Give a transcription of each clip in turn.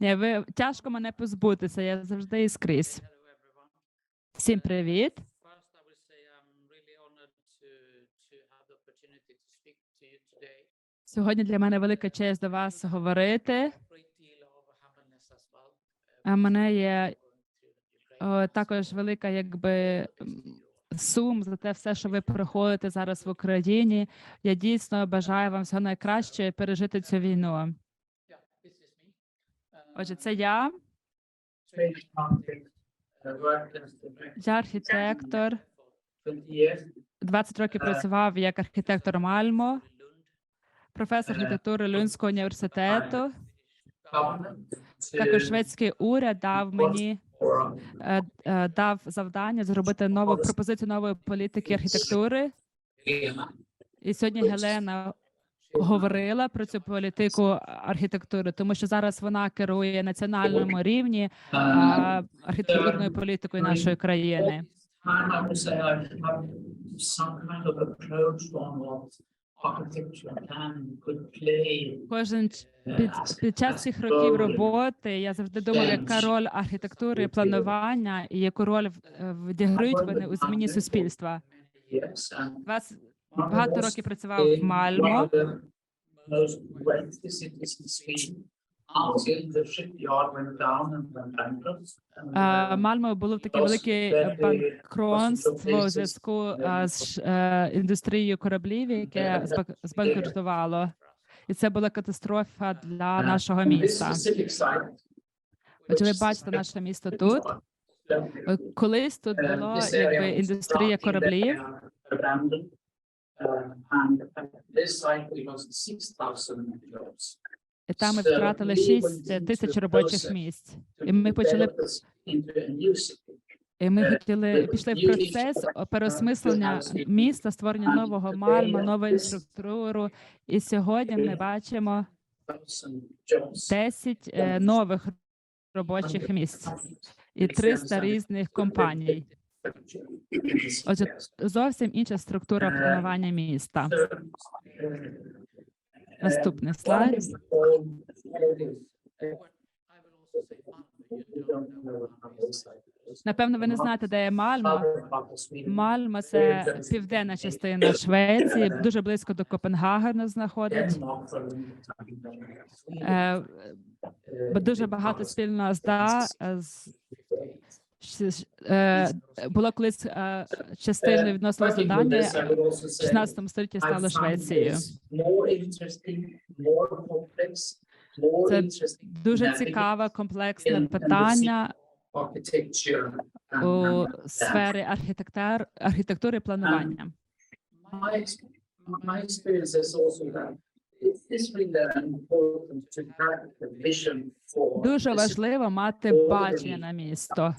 Ні, ви тяжко мене позбутися. Я завжди і скрізь. Всім привіт. You today. Сьогодні для мене велика честь до вас говорити. Uh, А мене є о, також велика, якби сум за те все, що ви проходите зараз в Україні. Я дійсно бажаю вам всього найкращого і пережити цю війну. Yeah, this is me. Uh, Отже, це я, я архітектор. for 20 років працював як архітектор Мальмо, професор архітектури Люнського університету. Також шведський уряд дав мені е, е, дав завдання зробити нову пропозицію нової політики архітектури. І сьогодні Гелена говорила про цю політику архітектури, тому що зараз вона керує національному рівні архітектурною політикою нашої країни. Кожен під, під час цих років роботи я завжди думав, яка роль архітектури, планування і яку роль відіграють вони у зміні суспільства. Багато років працював в Мальмо. Е, Мальмо було таке велике банкронство у зв'язку е, з е, індустрією кораблів, яке збак- збанкрутувало. І це була катастрофа для нашого міста. Отже, ви бачите наше місто тут. Е, Колись тут було якби індустрія кораблів. Uh, and this site we lost jobs. І там ми втратили 6 тисяч робочих місць. І ми почали і ми Е, хотіли пішли в процес переосмислення міста, створення нового мальма, нову this- інфраструктуру. І сьогодні ми бачимо 10 е, нових робочих місць і 300 різних компаній. Отже, зовсім інша структура планування міста. Наступний слайд. Напевно, ви не знаєте, де є Мальма. Мальма це південна частина Швеції, дуже близько до Копенгагена знаходить. Е, дуже багато спільного з було колись е, частиною відносного завдання в 16 столітті стало Швецією. Це Дуже цікаве, комплексне питання у сфері архітектур, архітектури і планування. Дуже важливо мати бачення на місто.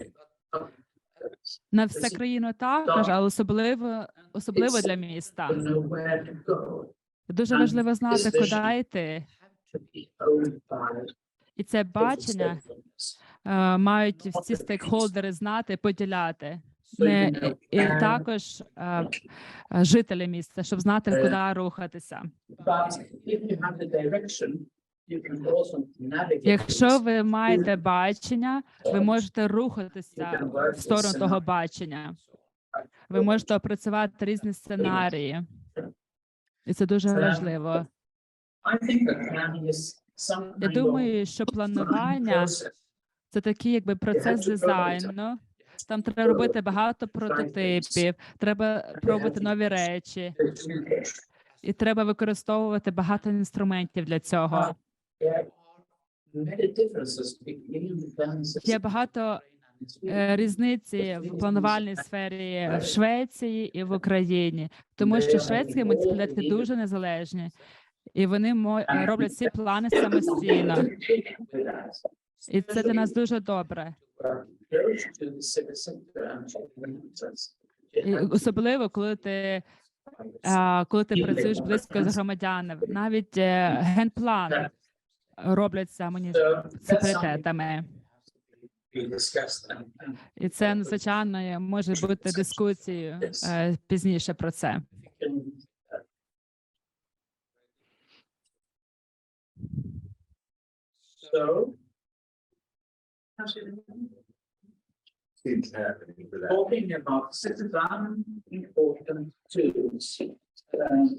На все країну також, але особливо особливо для міста. Дуже важливо знати, куди йти. І це бачення е, мають всі стейкхолдери знати, поділяти. Не, і, також е, е, жителі міста, щоб знати, куди рухатися. Якщо ви маєте бачення, ви можете рухатися в сторону того бачення. Ви можете опрацювати різні сценарії, і це дуже важливо. Я думаю, що планування це такий, якби процес дизайну. Там треба робити багато прототипів, треба пробувати нові речі, і треба використовувати багато інструментів для цього. Є багато е, різниці в планувальній сфері в Швеції і в Україні, тому що шведські муніципалітети дуже незалежні, і вони роблять ці плани самостійно. І це для нас дуже добре. І особливо, коли ти коли ти працюєш близько з громадянами, навіть е, робляться муніципалітетами. І це надзвичайно може бути дискусією е, пізніше про це.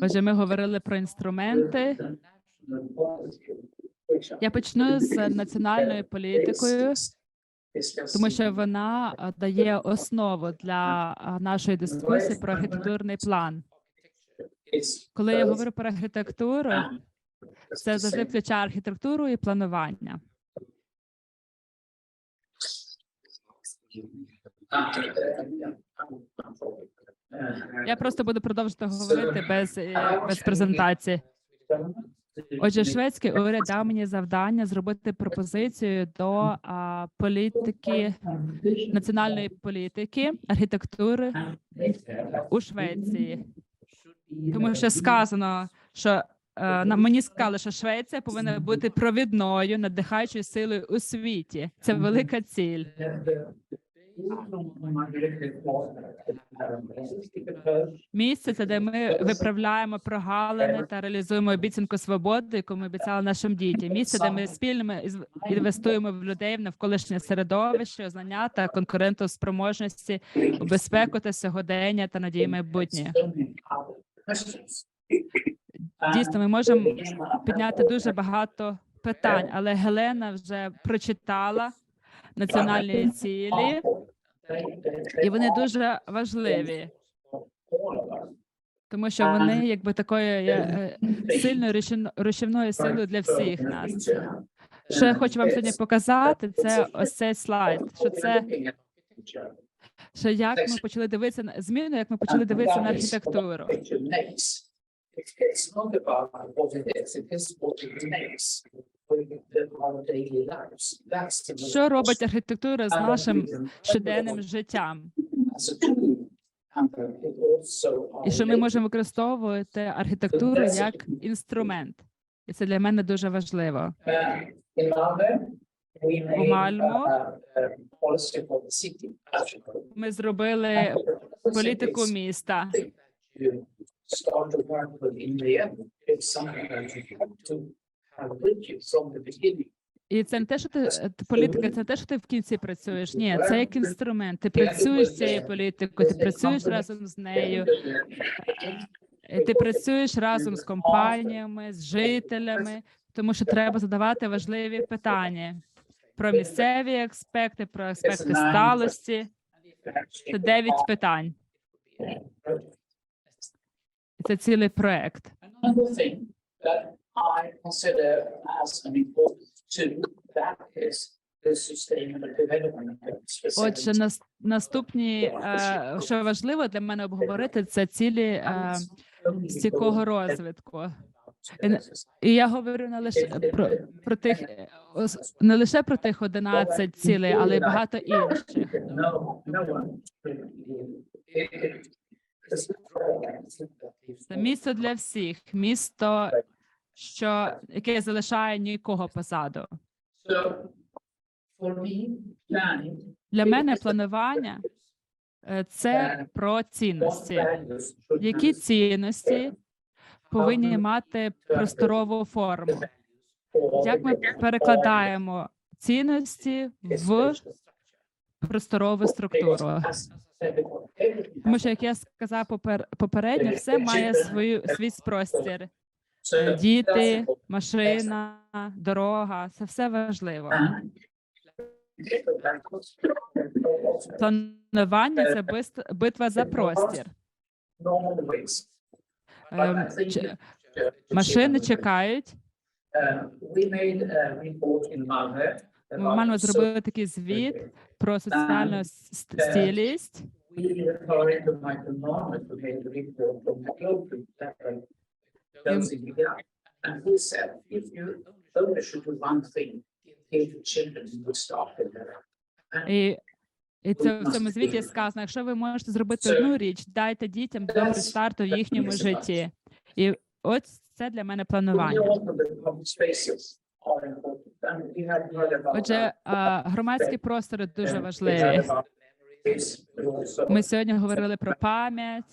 Отже, ми говорили про інструменти. Я почну з національною політикою, тому що вона дає основу для нашої дискусії про архітектурний план. Коли я говорю про архітектуру, це завжди включає архітектуру і планування. Я просто буду продовжувати говорити без, е, без презентації. Отже, шведський уряд дав мені завдання зробити пропозицію до а, політики національної політики архітектури у Швеції, тому що сказано, що е, на мені сказали, що Швеція повинна бути провідною, надихаючою силою у світі. Це велика ціль. Місце це де ми виправляємо прогалини та реалізуємо обіцянку свободи, яку ми обіцяли нашим дітям. Місце, де ми спільно інвестуємо в людей в навколишнє середовище, знання та конкурентоспроможності, у безпеку та сьогодення та надії майбутнє. Дійсно, ми можемо підняти дуже багато питань, але Гелена вже прочитала національні цілі, і вони дуже важливі, тому що вони якби такою е, сильною рушівно- рушівною силою для всіх нас. Що я хочу вам сьогодні показати, це ось цей слайд. Що це що як ми почали дивитися на зміну, як ми почали дивитися на архітектуру. Що робить архітектура з нашим щоденним життям? uh, І що ми можемо використовувати архітектуру як інструмент, і це для мене дуже важливо. Uh, the city. Ми зробили політику міста. І це не те, що ти е, політика, це не те, що ти в кінці працюєш. Ні, це як інструмент. Ти працюєш з цією політикою, ти працюєш разом з нею. е, Ти працюєш разом з компаніями, з жителями, тому що треба задавати важливі питання про місцеві аспекти, про аспекти сталості. Це дев'ять питань. Це цілий проект. I consider as an important tool, that is the sustainable development. Отже, 17. нас, наступні, е, що важливо для мене обговорити, це цілі е, стійкого розвитку. І я говорю не лише про, про тих е, ос- не лише про тих 11 цілей, але й багато інших. Це місто для всіх, місто, що яке залишає нікого позаду. Для мене планування е, це про цінності. Які цінності повинні мати просторову форму? Як ми перекладаємо цінності в просторову структуру? Тому що, як я сказав попер, попередньо, все має свою свій простір. Діти, машина, дорога це все важливо. Планування це битва за простір. Ем, Машини чекають. Ми маємо зробити такий звіт про соціальну с- с- стілість. And we said, if you only should do one thing, give the children would start with that. І, і це в цьому звіті сказано: якщо ви можете зробити одну річ, дайте дітям добрий старт у їхньому житті. І ось це для мене планування. Отже, а, громадські простори дуже важливі. Ми сьогодні говорили про пам'ять,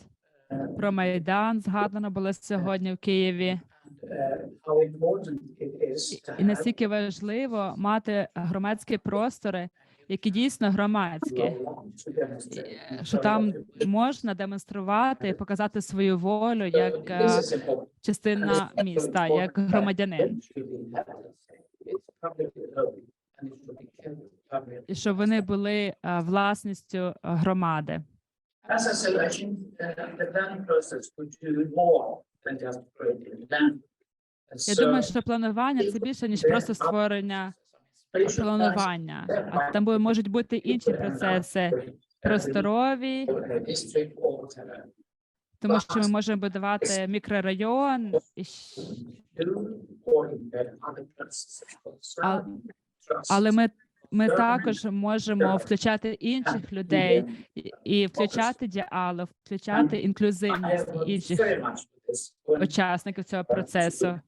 про майдан. Згадано було сьогодні в Києві. і наскільки важливо мати громадські простори, які дійсно громадські, що там можна демонструвати і показати свою волю як е, частина міста, як громадянин, і щоб вони були е, власністю громади. As I said, I think uh, the planning process could do more than just creating land. Я думаю, що планування це більше ніж просто створення планування, а там бу- можуть бути інші процеси, просторові, тому що ми можемо будувати мікрорайон, і щ- але ми, ми також можемо включати інших людей і, включати діалог, включати інклюзивність інших учасників цього процесу.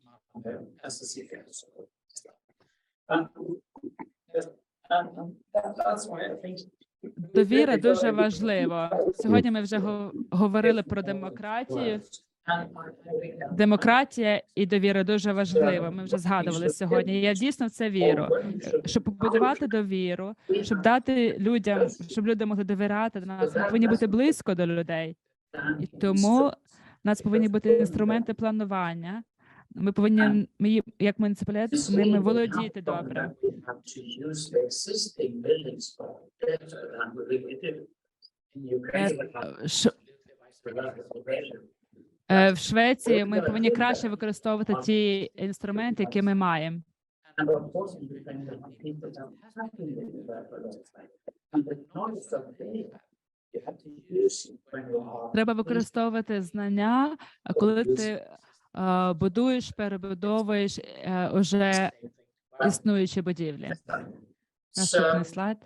Довіра дуже важлива. Сьогодні ми вже го- говорили про демократію. Демократія і довіра дуже важлива. Ми вже згадували сьогодні. Я дійсно в це вірю. Щоб побудувати довіру, щоб дати людям, щоб люди могли довіряти до нас, ми повинні бути близько до людей. І тому у нас повинні бути інструменти планування. Ми повинні ми як муніципалітет ними володіти добре. Е, е, В Швеції ми повинні краще використовувати ті інструменти, які ми маємо. Треба використовувати знання, коли ти е, будуєш, перебудовуєш е, уже існуючі будівлі. Наступний слайд.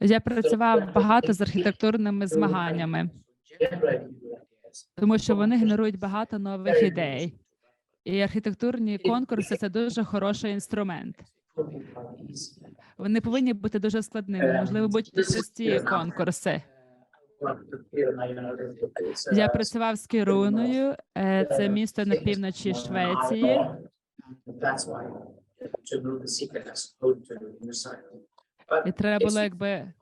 Я працював багато з архітектурними змаганнями, тому що вони генерують багато нових ідей. І архітектурні конкурси це дуже хороший інструмент. Вони повинні бути дуже складними. Можливо, будуть прості конкурси. Я працював з Кіруною, е, це місто на півночі Швеції. І треба було якби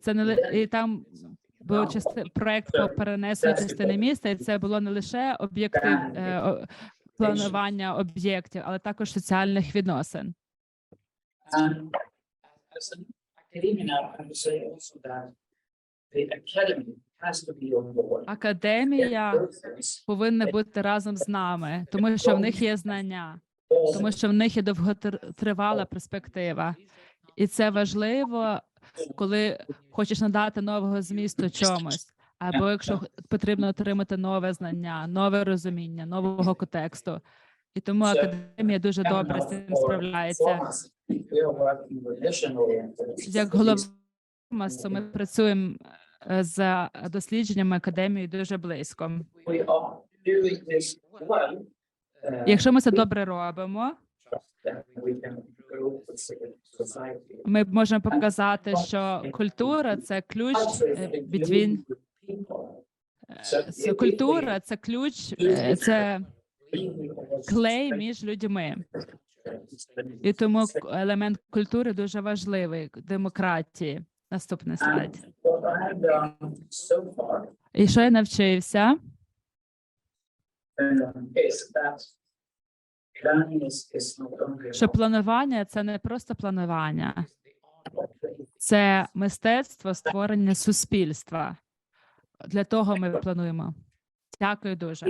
це не ли- і там був части проект по перенесенню частини міста, і це було не лише об'єктив е, о- планування об'єктів, але також соціальних відносин. And as an academia, I would say also that the academy has to be on board. Академія повинна бути разом з нами, тому що в них є знання, тому що в них є довготривала перспектива, і це важливо, коли хочеш надати нового змісту чомусь. Або якщо потрібно отримати нове знання, нове розуміння, нового контексту. І тому академія дуже добре з цим справляється. Як голова масу, ми працюємо е, за дослідженнями академії дуже близько. Uh, Якщо ми це добре робимо, ми можемо показати, що культура це ключ е, between е, культура, це ключ, е, це клей між людьми. І тому елемент культури дуже важливий демократії. Наступний слайд. І що я навчився? only Що планування це не просто планування, це мистецтво створення суспільства. Для того ми плануємо. Дякую дуже.